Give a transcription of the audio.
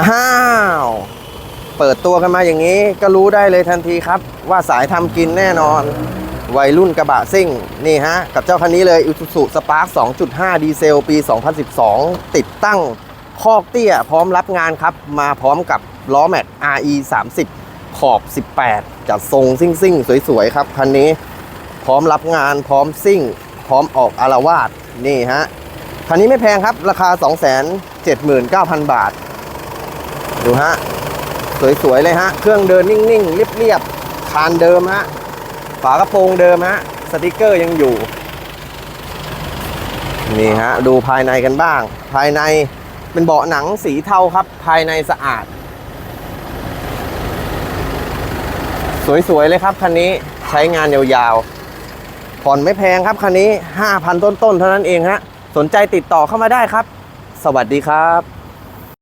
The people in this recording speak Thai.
อ้าว เปิดตัวกันมาอย่างนี้ก็รู้ได้เลยทันทีครับ ว่าสายทำกินแน่นอน วัยรุ่นกระบะซิ่ง นี่ฮะ กับเจ้าคันนี้เลย Isuzu Spark 2.5 ดีเซล ปี 2012 ติดตั้งคอกเตี้ยพร้อมรับงานครับ มาพร้อมกับล้อแม็ก RE 30 ขอบ 18 จัดทรงซิ่งซิ่งๆสวยๆ ครับ คันนี้พร้อมรับงานพร้อมซิ่ง พร้อมออกอารวาสนี่ฮะคันนี้ไม่แพงครับ ราคา 279,000 บาท ดูฮะ สวยๆเลยฮะ เครื่องเดินนิ่งๆ เรียบๆ คานเดิมฮะ ฝากระโปรงเดิมฮะ สติกเกอร์ยังอยู่ นี่ฮะ ดูภายในกันบ้าง ภายในเป็นเบาะหนังสีเทาครับ ภายในสะอาด สวยๆเลยครับคันนี้ใช้งานยาวๆ ผ่อนไม่แพงครับคันนี้ 5,000 ต้นๆ เท่านั้นเองฮะ สนใจติดต่อเข้ามาได้ครับ สวัสดีครับ